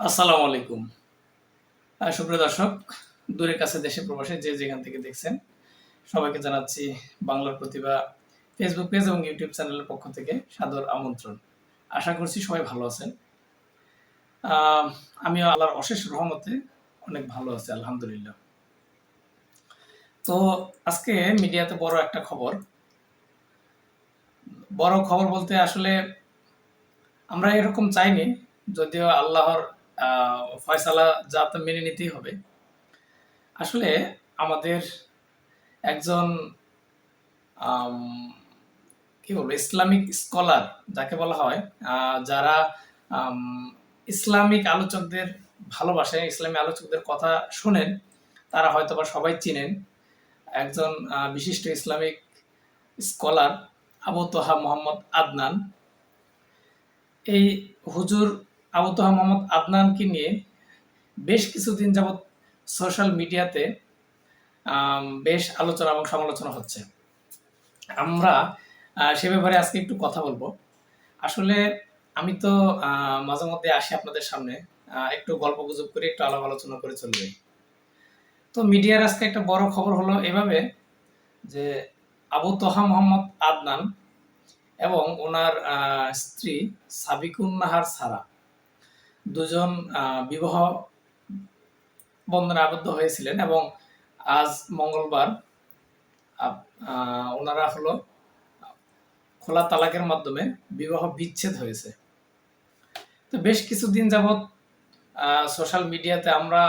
আসসালামু আলাইকুম। সুপ্রিয় দর্শক, দূরে কাছে দেশে প্রবাসে যে যেখান থেকে দেখছেন, সবাইকে জানাচ্ছি বাংলার প্রতিভা ফেসবুক পেজ এবং ইউটিউব চ্যানেলের পক্ষ থেকে সাদর আমন্ত্রণ। আশা করছি সবাই ভালো আছেন। আমিও আল্লাহর অশেষ রহমতে অনেক ভালো আছি, আলহামদুলিল্লাহ। তো আজকে মিডিয়াতে বড় একটা খবর। বড় খবর বলতে আসলে আমরা এরকম চাইনি, যদিও আল্লাহর ফয়সালা যা তা মেনে নিতেই হবে। আসলে আমাদের একজন কি বলব, ইসলামিক স্কলার যাকে বলা হয় যারা ইসলামিক আলোচকদের ভালোবাসেন ইসলামিক আলোচকদের কথা শোনেন, তারা হয়তো বা সবাই চিনেন। একজন বিশিষ্ট ইসলামিক স্কলার আবু তোহা মোহাম্মদ আদনান। এই হুজুর আবু তোহা মোহাম্মদ আদনানকে নিয়ে বেশ কিছুদিন যাবৎ সোশ্যাল মিডিয়াতে বেশ আলোচনা এবং সমালোচনা হচ্ছে। আমরা সে ব্যাপারে আজকে একটু কথা বলব। আসলে আমি তো মাঝে মধ্যে আসি আপনাদের সামনে একটু গল্প গুজব করে, একটু আলাপ আলোচনা করে চলে যাই। তো মিডিয়ার আজকে একটা বড় খবর হলো এভাবে যে আবু তোহা মোহাম্মদ আদনান এবং ওনার স্ত্রী সাবিকুন নাহার সারা দুজন বিবাহ বন্ধনে আবদ্ধ হয়েছিলেন এবং আজ মঙ্গলবার ওনারা হলো খোলা তালাকের মাধ্যমে বিবাহ বিচ্ছেদ হয়েছে। তো বেশ কিছুদিন যাবৎ সোশ্যাল মিডিয়াতে আমরা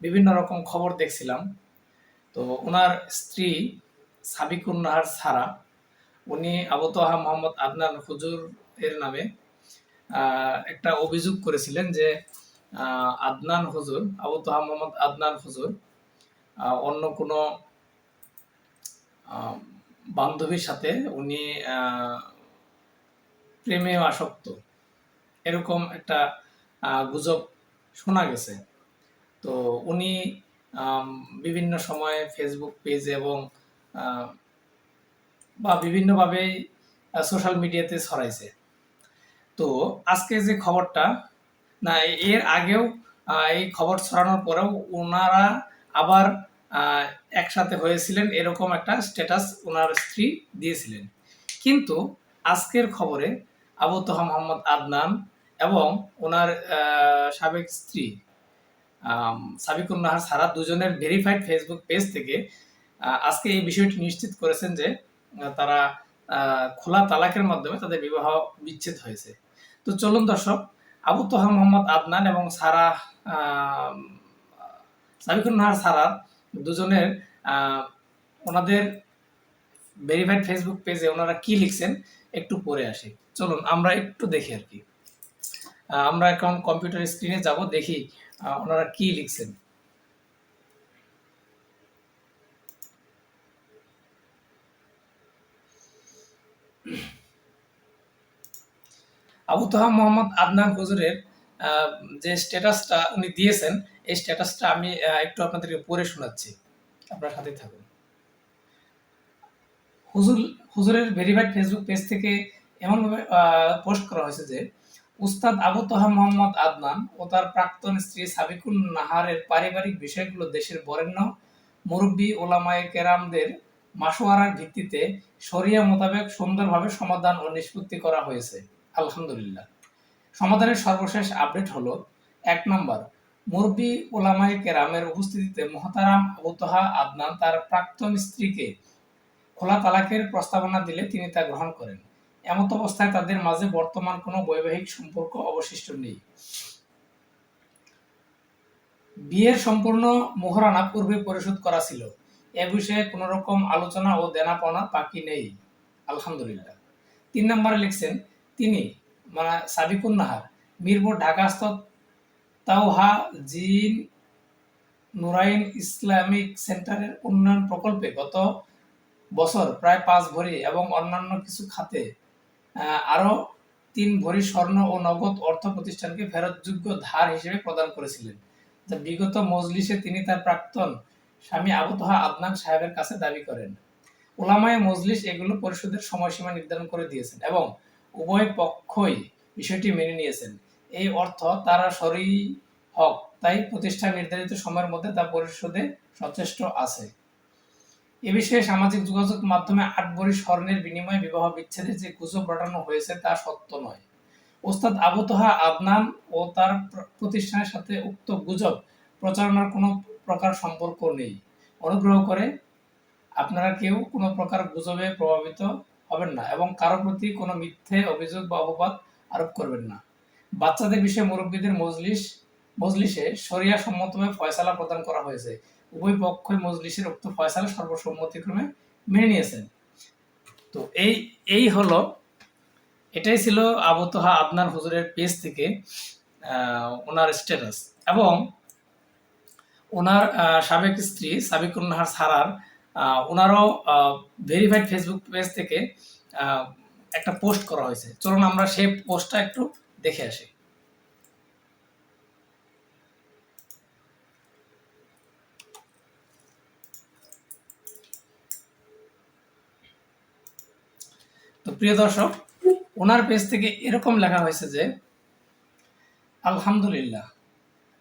বিভিন্ন রকম খবর দেখছিলাম। তো ওনার স্ত্রী সাবিকুন নাহার সারা, উনি আবুতোহা মোহাম্মদ আদনান হুজুর এর নামে একটা অভিযোগ করেছিলেন যে আদনান হুজুর, আবু তোহা মোহাম্মদ আদনান হুজুর অন্য কোনো বান্ধবীর সাথে উনি প্রেমে আসক্ত। এরকম একটা গুজব শোনা গেছে। তো উনি বিভিন্ন সময়ে ফেসবুক পেজ এবং বা বিভিন্নভাবেই সোশ্যাল মিডিয়াতে ছড়াইছে। তো আজকে যে খবরটা না এর আগেও এই খবর ছড়ানোর পরেও ওনারা আবার একসাথে হয়েছিলেন এরকম একটা স্ট্যাটাস ওনার স্ত্রী দিয়েছিলেন। কিন্তু আজকের খবরে আবু তোহা মোহাম্মদ আদনান এবং ওনার সাবেক স্ত্রী আম, সাবিকুন নাহার সারা দুজনের ভেরিফাইড ফেসবুক পেজ থেকে আজকে এই বিষয়টি নিশ্চিত করেছেন যে তারা খোলা তালাকের মাধ্যমে তাদের বিবাহ বিচ্ছেদ হয়েছে। তো চলুন দর্শক আবু তোহা মোহাম্মদ আদনান এবং সারা আম, সাবিকুন নাহার সারার দুজনের ওনাদের ভেরিফাইড ফেসবুক পেজে ওনারা কি লিখছেন একটু পরে আসি। চলুন আমরা একটু দেখি আর কি। আমরা এখন কম্পিউটার স্ক্রিনে যাব দেখি ওনারা কি লিখছেন। আবু তোহা মোহাম্মদ আদনান হুজুরের যে স্ট্যাটাসটা উনি দিয়েছেন, এই স্ট্যাটাসটা আমি একটু আপনাদেরকে পড়ে শোনাচ্ছি। আপনার সাথে থাকুন। হুজুর, হুজুরের ভেরিফাইড ফেসবুক পেজ থেকে এমনভাবে পোস্ট করা হয়েছে যে, উস্তাদ আবু তোহা মোহাম্মদ আদনান ও তার প্রাক্তন স্ত্রী সাবিকুল নাহারের পারিবারিক বিষয়গুলো দেশের বরেণ্য মুরব্বী ওলামায়ে কেরামদের মাসোয়ারার ভিত্তিতে শরিয়া মোতাবেক সুন্দরভাবে সমাধান ও নিষ্পত্তি করা হয়েছে। আলহামদুলিল্লাহ। সমাধানের সর্বশেষ আপডেট হলো, এক নম্বর, মুরব্বী ওলামায়ে কেরামের উপস্থিতিতে মহতারাম আবু তোহা আদনান তার প্রাক্তন স্ত্রীকে খোলা তালাকের প্রস্তাবনা দিলে তিনি তা গ্রহণ করেন। এমত অবস্থায় তাদের মাঝে বর্তমান কোনো বৈবাহিক সম্পর্ক অবশিষ্ট নেই। বিয়ের সম্পূর্ণ মোহরানা পূর্বে পরিশোধ করা ছিল। এ বিষয়ে কোনো রকম আলোচনা ও দেনাপাওনা বাকি নেই। আলহামদুলিল্লাহ। তিন নম্বরে লিখছেন তিনি মানে সাবিকুন নাহার মিরপুর ঢাকাস্থ তাওহা জিন নুরাইন ইসলামিক সেন্টারের উন্নয়ন প্রকল্পে গত বছর প্রায় পাঁচ ভরি এবং অন্যান্য কিছু খাতে আহ, আরও তিন ভরি স্বর্ণ ও নগদ অর্থ প্রতিষ্ঠানকে ফেরতযোগ্য ধার হিসেবে প্রদান করেছিলেন। যা বিগত মজলিসে তিনি তার প্রাক্তন স্বামী আবু তোহা আদনান সাহেবের কাছে দাবি করেন ওলামায়ে মজলিস এগুলো পরিশোধের সময়সীমা নির্ধারণ করে দিয়েছেন এবং উভয় পক্ষই বিষয়টি মেনে নিয়েছেন। এই অর্থ তারা সরি হক, তাই প্রতিষ্ঠান নির্ধারিত সময়ের মধ্যে তা পরিশোধে সচেষ্ট আছে। এ বিষয়ে সামাজিক যোগাযোগ মাধ্যমে আট ভরি স্বর্ণের বিনিময়ে বিবাহ বিচ্ছেদে যে গুজব রটানো হয়েছে তা সত্য নয়। ওস্তাদ আবু তোহা আদনান ও তার প্রতিষ্ঠানের সাথে উক্ত গুজব প্রচারণার কোনো প্রকার সম্পর্ক নেই। অনুগ্রহ করে আপনারা কেউ কোনো প্রকার গুজবে প্রভাবিত হবেন না এবং কারও প্রতি কোনো মিথ্যে অভিযোগ বা অপবাদ আরোপ করবেন না। বাচ্চাদের বিষয়ে মুরব্বীদের মজলিস, মজলিসে শরিয়া সম্মতভাবে ফয়সালা প্রদান করা হয়েছে। উভয় পক্ষই মজলিসের উক্ত ফয়সালা সর্বসম্মতিক্রমে মেনে নিয়েছেন। তো এই এই হলো, এটাই ছিল আবু তোহা আদনান হুজুরের পেজ থেকে ওনার স্ট্যাটাস এবং ওনার সাবেক স্ত্রী সাবিকুন নাহার সারার ওনারও ভেরিফাইড ফেসবুক পেজ থেকে একটা পোস্ট করা হয়েছে। চলুন আমরা সেই পোস্টটা একটু দেখে আসি। তো প্রিয় দর্শক, ওনার পেজ থেকে এরকম লেখা হয়েছে যে, আলহামদুলিল্লাহ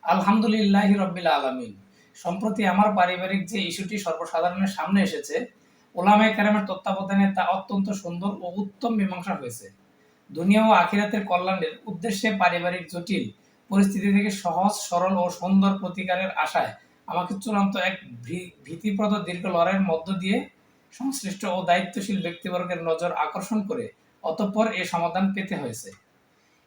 আলহামদুলিল্লাহ রব্বিল আলামিন। সম্প্রতি আমার পারিবারিক যে ইস্যুটি সর্বসাধারণের সামনে এসেছে ওলামায়ে কেরামের তত্ত্বাবধানে তা অত্যন্ত সুন্দর ও উত্তম মীমাংসা হয়েছে। দুনিয়া ও আখিরাতের কল্যাণের উদ্দেশ্যে পারিবারিক জটিল পরিস্থিতি থেকে সহজ, সরল ও সুন্দর প্রতিকারের আশায় আমাকে চূড়ান্ত এক ভীতিপ্রদ দীর্ঘ লড়াইয়ের মধ্য দিয়ে সংশ্লিষ্ট ও দায়িত্বশীল ব্যক্তিবর্গের নজর আকর্ষণ করে অতঃপর এ সমাধান পেতে হয়েছে।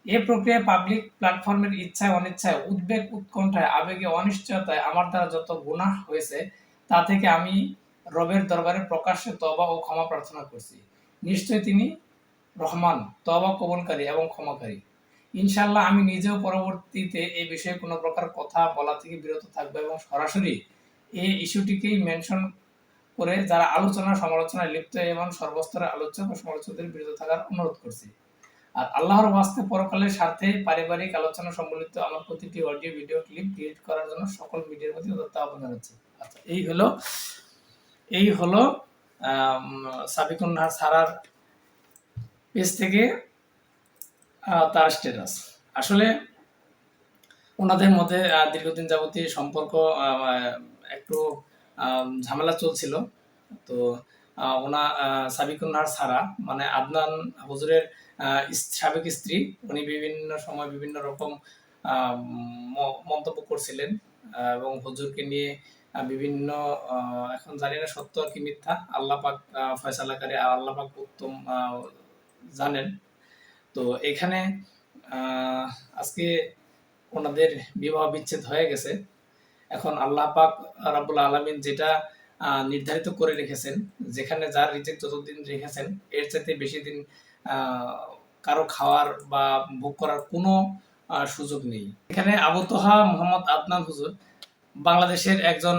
এ প্রক্রিয়ায় পাবলিক প্ল্যাটফর্মের ইচ্ছায়, অনিচ্ছায়, উদ্বেগ, উৎকণ্ঠায়, আবেগে, অনিশ্চয়তায় আমার দ্বারা যত গুনাহ হয়েছে, তা থেকে আমি রবের দরবারে প্রকাশ্যে তবা ও ক্ষমা প্রার্থনা করছি। নিশ্চয় তিনি রহমান তবা কবলকারী এবং ক্ষমাকারী। ইনশাল্লাহ আমি নিজেও পরবর্তীতে এই বিষয়ে কোনো প্রকার কথা বলা থেকে বিরত থাকব এবং সরাসরি এই ইস্যুটিকেই মেনশন করে যারা আলোচনা, সমালোচনায় লিপ্ত এবং সর্বস্তরের আলোচক ও সমালোচকদের বিরত থাকার অনুরোধ করছি। আর আল্লাহর ওয়াস্তে পরকালের স্বার্থে পারিবারিক আলোচনা সম্বলিত আমার প্রতিটি অডিও, ভিডিও, ক্লিপ ডিলিট করার জন্য সকল মিডিয়ার প্রতি উদাত্ত আহ্বান জানাচ্ছি আচ্ছা এই হলো এই হলো সাবিকুন নাহার সারার পেজ থেকে তার স্ট্যাটাস আসলে ওনাদের মধ্যে দীর্ঘদিন যাবতীয় সম্পর্ক একটু ঝামেলা চলছিল। তো ওনা আহ, সাবিকুন নাহার সারা মানে আদনান হুজুরের সাবেক স্ত্রী উনি বিভিন্ন সময় বিভিন্ন রকম মন্তব্য করছিলেন এবং হুজুরকে নিয়ে বিভিন্ন এখন জানি না সত্য কি মিথ্যা আল্লাহ পাক ফয়সালাকারী আল্লাহ পাক উত্তম জানেন। তো এখানে আজকে ওনাদের বিবাহ বিচ্ছেদ হয়ে গেছে। এখন আল্লাহ পাক রাব্বুল আলামিন যেটা নির্ধারিত করে রেখেছেন, যেখানে যার রিজিক যতদিন রেখেছেন, এর চাইতে বেশি দিন কারও খাওয়ার বা ভোগ করার কোনো সুযোগ নেই। এখানে আবু তোহা মোহাম্মদ আদনান হুজুর বাংলাদেশের একজন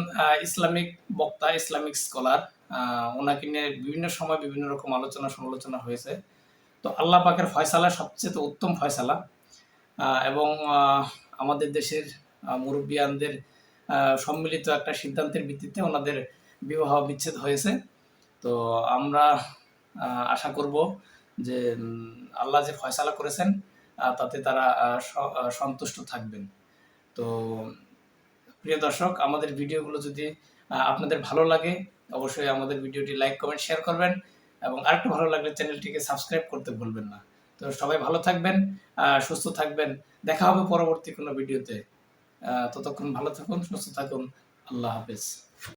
ইসলামিক বক্তা, ইসলামিক স্কলার ওনাকে নিয়ে বিভিন্ন সময় বিভিন্ন রকম আলোচনা সমালোচনা হয়েছে। তো আল্লাহ পাকের ফয়সালা সবচেয়ে উত্তম ফয়সালা এবং আমাদের দেশের মুরব্বিয়ানদের সম্মিলিত একটা সিদ্ধান্তের ভিত্তিতে ওনাদের বিবাহ বিচ্ছেদ হয়েছে। তো আমরা আশা করব যে আল্লাহ যে ফয়সালা করেছেন তাতে তারা সন্তুষ্ট থাকবেন। তো, প্রিয় দর্শক, আমাদের ভিডিওগুলো যদি আপনাদের ভালো লাগে, অবশ্যই আমাদের ভিডিওটি লাইক, কমেন্ট, শেয়ার করবেন এবং আরেকটু ভালো লাগলে চ্যানেলটিকে সাবস্ক্রাইব করতে ভুলবেন না। তো সবাই ভালো থাকবেন সুস্থ থাকবেন। দেখা হবে পরবর্তী কোনো ভিডিওতে। ততক্ষণ ভালো থাকুন, সুস্থ থাকুন। আল্লাহ হাফেজ।